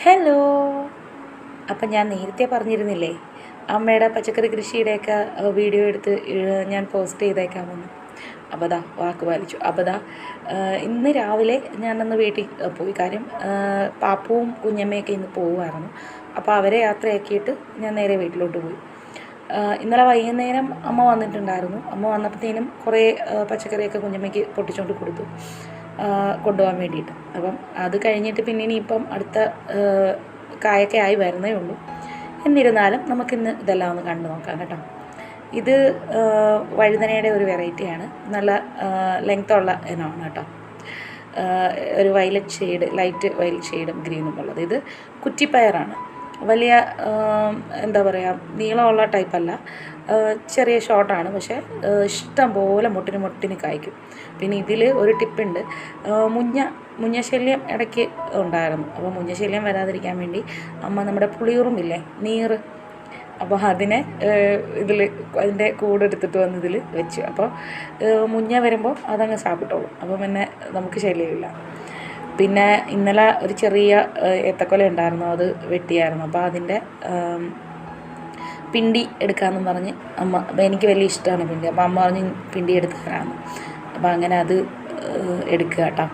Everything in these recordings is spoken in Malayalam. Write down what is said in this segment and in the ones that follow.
ഹലോ അപ്പം ഞാൻ നേരത്തെ പറഞ്ഞിരുന്നില്ലേ അമ്മയുടെ പച്ചക്കറി കൃഷിയുടെയൊക്കെ വീഡിയോ എടുത്ത് ഞാൻ പോസ്റ്റ് ചെയ്തേക്കാമെന്ന് അബദ വാക്ക് പാലിച്ചു. അബദ ഇന്ന് രാവിലെ ഞാനന്ന് വീട്ടിൽ പോയി. കാര്യം പാപ്പുവും കുഞ്ഞമ്മയൊക്കെ ഇന്ന് പോകുമായിരുന്നു അപ്പോൾ അവരെ യാത്രയാക്കിയിട്ട് ഞാൻ നേരെ വീട്ടിലോട്ട് പോയി. ഇന്നലെ വൈകുന്നേരം അമ്മ വന്നിട്ടുണ്ടായിരുന്നു. അമ്മ വന്നപ്പോഴത്തേനും കുറേ പച്ചക്കറിയൊക്കെ കുഞ്ഞമ്മയ്ക്ക് പൊട്ടിച്ചുകൊണ്ട് കൊടുത്തു. കൊണ്ടുപോകാൻ വേണ്ടിയിട്ട്. അപ്പം അത് കഴിഞ്ഞിട്ട് പിന്നെ ഇനിയിപ്പം അടുത്ത കായൊക്കെ ആയി വരുന്നേ ഉള്ളൂ. എന്നിരുന്നാലും നമുക്കിന്ന് ഇതെല്ലാം ഒന്ന് കണ്ടു നോക്കാം കേട്ടോ. ഇത് വഴുതനയുടെ ഒരു വെറൈറ്റിയാണ് നല്ല ലെങ്ത്തുള്ള ഇനമാണ് കേട്ടോ. ഒരു വയലറ്റ് ഷെയ്ഡ് ലൈറ്റ് വയലറ്റ് ഷെയ്ഡും ഗ്രീനും ഉള്ളത്. ഇത് കുറ്റിപ്പയറാണ്. വലിയ എന്താ പറയുക നീളമുള്ള ടൈപ്പല്ല ചെറിയ ഷോർട്ടാണ് പക്ഷേ ഇഷ്ടം പോലെ മുട്ടിന് മുട്ടിന് കായ്ക്കും. പിന്നെ ഇതിൽ ഒരു ടിപ്പുണ്ട് മുഞ്ഞ മുഞ്ഞശല്യം ഇടയ്ക്ക് ഉണ്ടായിരുന്നു. അപ്പോൾ മുഞ്ഞശല്യം വരാതിരിക്കാൻ വേണ്ടി അമ്മ നമ്മുടെ പുളിയുറുമില്ലേ നീറ്. അപ്പോൾ അതിനെ ഇതിൽ അതിന്റെ കൂടെ എടുത്തിട്ട് വന്ന് ഇതിൽ വെച്ചു. അപ്പോൾ മുഞ്ഞ വരുമ്പോൾ അതങ്ങ് സാപ്പിട്ടോളും. അപ്പോൾ പിന്നെ നമുക്ക് ശല്യമില്ല. പിന്നെ ഇന്നലെ ഒരു ചെറിയ ഏത്തക്കൊല ഉണ്ടായിരുന്നു. അത് വെട്ടിയായിരുന്നു. അപ്പോൾ അതിന്റെ പിണ്ടി എടുക്കാമെന്നും പറഞ്ഞ് അമ്മ അപ്പോൾ എനിക്ക് വലിയ ഇഷ്ടമാണ് പിണ്ടി. അപ്പോൾ അമ്മ പറഞ്ഞ് പിണ്ടി എടുത്ത് തരാമെന്ന്. അപ്പോൾ അങ്ങനെ അത് എടുക്കുക കേട്ടോ.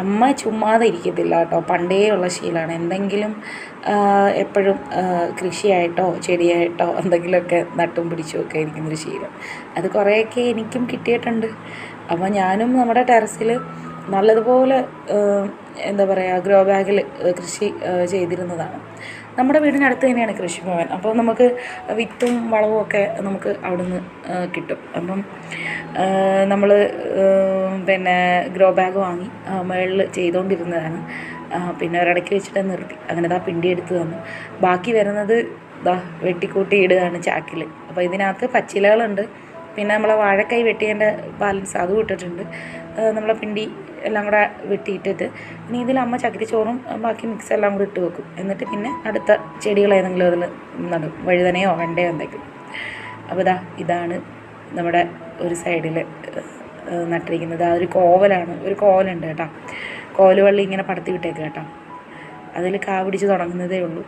അമ്മ ചുമ്മാതെ ഇരിക്കത്തില്ല കേട്ടോ. പണ്ടേ ഉള്ള ശീലമാണ്. എന്തെങ്കിലും എപ്പോഴും കൃഷിയായിട്ടോ ചെടിയായിട്ടോ എന്തെങ്കിലുമൊക്കെ നട്ടും പിടിച്ചും ഒക്കെ ഇരിക്കുന്നൊരു ശീലം. അത് കുറേയൊക്കെ എനിക്കും കിട്ടിയിട്ടുണ്ട്. അപ്പോൾ ഞാനും നമ്മുടെ ടെറസിൽ നല്ലതുപോലെ എന്താ പറയുക ഗ്രോ ബാഗിൽ കൃഷി ചെയ്തിരുന്നതാണ്. നമ്മുടെ വീടിനടുത്ത് തന്നെയാണ് കൃഷിഭവൻ. അപ്പോൾ നമുക്ക് വിത്തും വളവും ഒക്കെ നമുക്ക് അവിടുന്ന് കിട്ടും. അപ്പം നമ്മൾ പിന്നെ ഗ്രോ ബാഗ് വാങ്ങി മുകളിൽ ചെയ്തുകൊണ്ടിരുന്നതാണ് പിന്നെ ഒരിടയ്ക്ക് വെച്ചിട്ട് നിർത്തി. അങ്ങനെ ദാ പിണ്ടി എടുത്ത് തന്നു. ബാക്കി വരുന്നത് ദാ വെട്ടിക്കൂട്ടി ഇടുകയാണ് ചാക്കിൽ അപ്പോൾ ഇതിനകത്ത് പച്ചിലകളുണ്ട്. പിന്നെ നമ്മളെ വാഴക്കൈ വെട്ടിയതിന്റെ ബാലൻസ് അതും ഇട്ടിട്ടുണ്ട് നമ്മളെ പിണ്ടി എല്ലാം കൂടെ വെട്ടിയിട്ടിട്ട് ഇനി ഇതിൽ അമ്മ ചകിരിച്ചോറും ബാക്കി മിക്സ് എല്ലാം കൂടി ഇട്ട് വെക്കും. എന്നിട്ട് പിന്നെ അടുത്ത ചെടികൾ ഏതെങ്കിലും അതിൽ നടും വഴുതനയോ വെണ്ടയോ എന്തെങ്കിലും. അപ്പോൾ ഇതാ ഇതാണ് നമ്മുടെ ഒരു സൈഡിൽ നട്ടിരിക്കുന്നത്. ആ ഒരു കോവലാണ്. ഒരു കോവലുണ്ട് കേട്ടോ. കോലുവള്ളി ഇങ്ങനെ പടത്തി വിട്ടേക്ക് കേട്ടോ. അതിൽ കാ പിടിച്ച് തുടങ്ങുന്നതേ ഉള്ളൂ.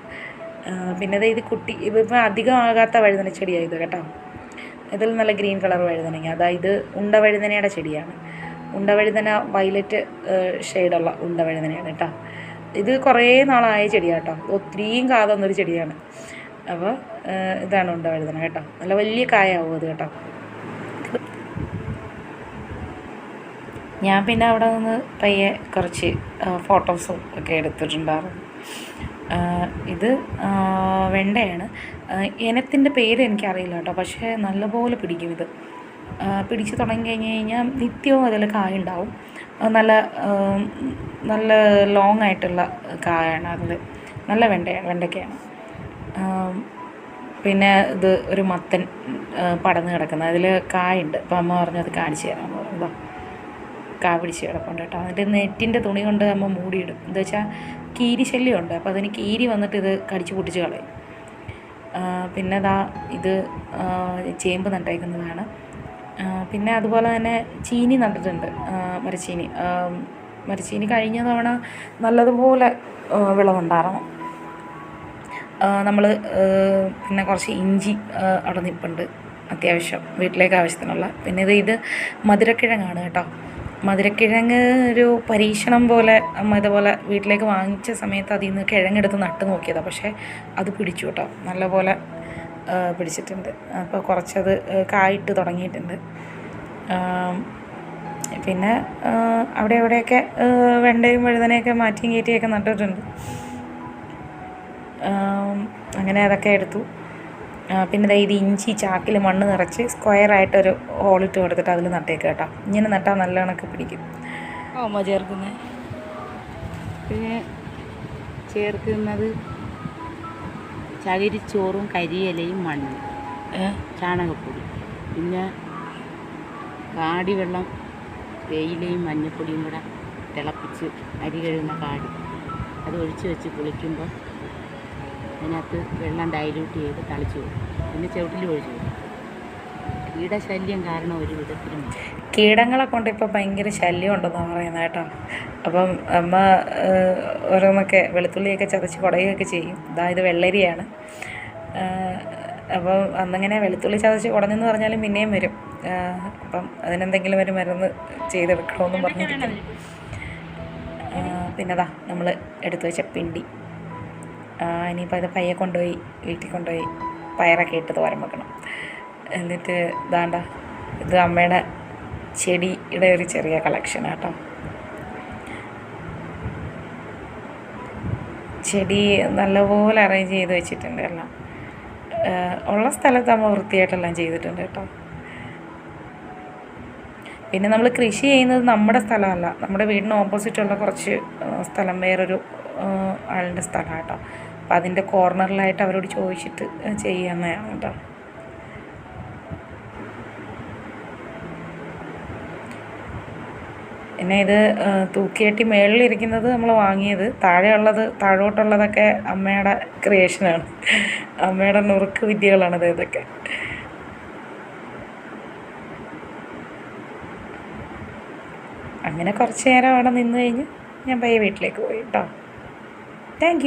പിന്നെ ഇത് കുട്ടി ഇപ്പം അധികം ആകാത്ത വഴുതന ചെടിയായത് കേട്ടോ. ഇതിൽ നല്ല ഗ്രീൻ കളർ വഴുതനങ്ങ. അതായത് ഉണ്ട വഴുതനയുടെ ചെടിയാണ്. ഉണ്ട വഴുതന വയലറ്റ് ഷെയ്ഡുള്ള ഉണ്ട വഴുതനയാണ് കേട്ടോ ഇത് കുറേ നാളായ ചെടിയാണ് കേട്ടോ ഒത്തിരിയും കാ തന്നൊരു ചെടിയാണ്. അപ്പോൾ ഇതാണ് ഉണ്ട വഴുതന കേട്ടോ. നല്ല വലിയ കായാവും അത് കേട്ടോ. ഞാൻ പിന്നെ അവിടെ നിന്ന് പയ്യെ കുറച്ച് ഫോട്ടോസും ഒക്കെ എടുത്തിട്ടുണ്ടായിരുന്നു. ഇത് വെണ്ടയാണ്. ഇനത്തിന്റെ പേര് എനിക്കറിയില്ല കേട്ടോ പക്ഷേ നല്ലപോലെ പിടിക്കും ഇത്. പിടിച്ച് തുടങ്ങി കഴിഞ്ഞ് കഴിഞ്ഞാൽ നിത്യവും അതിൽ കായ ഉണ്ടാവും. നല്ല നല്ല ലോങ് ആയിട്ടുള്ള കായാണ് അതിൽ നല്ല വെണ്ടയാണ് വെണ്ടയ്ക്കയാണ്. പിന്നെ ഇത് ഒരു മത്തൻ പടന്ന് കിടക്കുന്നത്. അതിൽ കായുണ്ട്. അപ്പം അമ്മ പറഞ്ഞു അത് കാണിച്ചു തരാമെന്ന് പറഞ്ഞു കാ പിടിച്ച് കിടപ്പുണ്ട് കേട്ടോ. എന്നിട്ട് നെറ്റിന്റെ തുണി കൊണ്ട് നമ്മൾ മൂടിയിടും. എന്താ വെച്ചാൽ കീരി ശല്യമുണ്ട്. അപ്പോൾ അതിന് കീരി വന്നിട്ട് ഇത് കടിച്ച് പൊട്ടിച്ച് കളയും. പിന്നെ ദാ ഇത് ചേമ്പ് നട്ടേക്കുന്നതാണ്. പിന്നെ അതുപോലെ തന്നെ ചീനി നട്ടിട്ടുണ്ട്. മരച്ചീനി. മരച്ചീനി കഴിഞ്ഞ തവണ നല്ലതുപോലെ വിളവുണ്ടായിരുന്നു. നമ്മൾ പിന്നെ കുറച്ച് ഇഞ്ചി അവിടെ നിൽപ്പുണ്ട് അത്യാവശ്യം വീട്ടിലേക്ക് ആവശ്യത്തിനുള്ള. പിന്നെ ഇത് ഇത് മധുരക്കിഴങ്ങാണ് കേട്ടോ. മധുരക്കിഴങ്ങ് ഒരു പരീക്ഷണം പോലെ അമ്മ ഇതുപോലെ വീട്ടിലേക്ക് വാങ്ങിച്ച സമയത്ത് അതിൽ നിന്ന് കിഴങ്ങെടുത്ത് നട്ട് നോക്കിയതാണ് പക്ഷേ അത് പിടിച്ചു കേട്ടോ. നല്ലപോലെ പിടിച്ചിട്ടുണ്ട്. അപ്പോൾ കുറച്ചത് കായിട്ട് തുടങ്ങിയിട്ടുണ്ട്. പിന്നെ അവിടെ എവിടെയൊക്കെ വെണ്ടയും വഴുതനയൊക്കെ മാറ്റിയും കയറ്റിയൊക്കെ നട്ടിട്ടുണ്ട്. അങ്ങനെ അതൊക്കെ എടുത്തു. പിന്നെ ഇത് ഇഞ്ചി ചാക്കിൽ മണ്ണ് നിറച്ച് സ്ക്വയറായിട്ടൊരു ഹോളിട്ട് കൊടുത്തിട്ട് അതിൽ നട്ടേക്ക് കേട്ടോ. ഇങ്ങനെ നട്ടാൽ നല്ല കണക്ക് പിടിക്കും. അമ്മ ചേർക്കുന്നത് പിന്നെ ചേർക്കുന്നത് ചകിരിച്ചോറും കരിയിലയും മണ്ണും? ചാണകപ്പൊടി. പിന്നെ കാടി വെള്ളം തേയിലയും മഞ്ഞൾപ്പൊടിയും കൂടെ തിളപ്പിച്ച് അരി കഴുകുന്ന കാടി. അത് ഒഴിച്ച് വെച്ച് കുളിക്കുമ്പോൾ അതിനകത്ത് വെള്ളം ഡൈല്യൂട്ട് ചെയ്ത് തളിച്ചു പിന്നെ ചവിട്ടിൽ ഒഴിച്ചു കീടശല്യം കാരണം ഒരു വിധത്തിലും കീടങ്ങളെ കൊണ്ട് ഇപ്പോൾ ഭയങ്കര ശല്യം ഉണ്ടെന്നാണ് പറയുന്നത് കേട്ടോ. അപ്പം അമ്മ ഓരോന്നൊക്കെ വെളുത്തുള്ളിയൊക്കെ ചതച്ച് കുടയുകയൊക്കെ ചെയ്യും. ഇതാ ഇത് വെള്ളരിയാണ്. അപ്പം അന്നിങ്ങനെ വെളുത്തുള്ളി ചതച്ച് കുടഞ്ഞെന്ന് പറഞ്ഞാലും പിന്നെയും വരും. അപ്പം അതിനെന്തെങ്കിലും ഒരു മരുന്ന് ചെയ്തെടുക്കണമെന്നും പറഞ്ഞിരിക്കുന്നു. പിന്നെ അതാ നമ്മൾ എടുത്തു വെച്ച പിണ്ടി. ഇനിയിപ്പോൾ അത് പയ്യെ കൊണ്ടുപോയി വീട്ടിൽ കൊണ്ടുപോയി പയറൊക്കെ ഇട്ട് തോരൻ വെക്കണം. എന്നിട്ട് ഇതാണ്ട ഇത് അമ്മയുടെ ചെടിയുടെ ഒരു ചെറിയ കളക്ഷൻ കേട്ടോ ചെടി നല്ലപോലെ അറേഞ്ച് ചെയ്ത് വെച്ചിട്ടുണ്ട് എല്ലാം ഉള്ള സ്ഥലത്ത് നമ്മൾ വൃത്തിയായിട്ടെല്ലാം ചെയ്തിട്ടുണ്ട് കേട്ടോ. പിന്നെ നമ്മൾ കൃഷി ചെയ്യുന്നത് നമ്മുടെ സ്ഥലമല്ല. നമ്മുടെ വീടിന് ഓപ്പോസിറ്റുള്ള കുറച്ച് സ്ഥലം വേറൊരു ആളുടെ സ്ഥലമാണ് കേട്ടോ അപ്പം അതിന്റെ കോർണറിലായിട്ട് അവരോട് ചോദിച്ചിട്ട് ചെയ്യാമെന്നാണ് കേട്ടോ പിന്നെ ഇത് തൂക്കിയട്ടി മേളിലിരിക്കുന്നത് നമ്മൾ വാങ്ങിയത്. താഴെയുള്ളത് താഴോട്ടുള്ളതൊക്കെ അമ്മയുടെ ക്രിയേഷനാണ്. അമ്മയുടെ നുറുക്ക് വിദ്യകളാണത് ഇതൊക്കെ. അങ്ങനെ കുറച്ച് നേരം അവിടെ നിന്ന് കഴിഞ്ഞ് ഞാൻ പയ്യെ വീട്ടിലേക്ക് പോയി കേട്ടോ താങ്ക്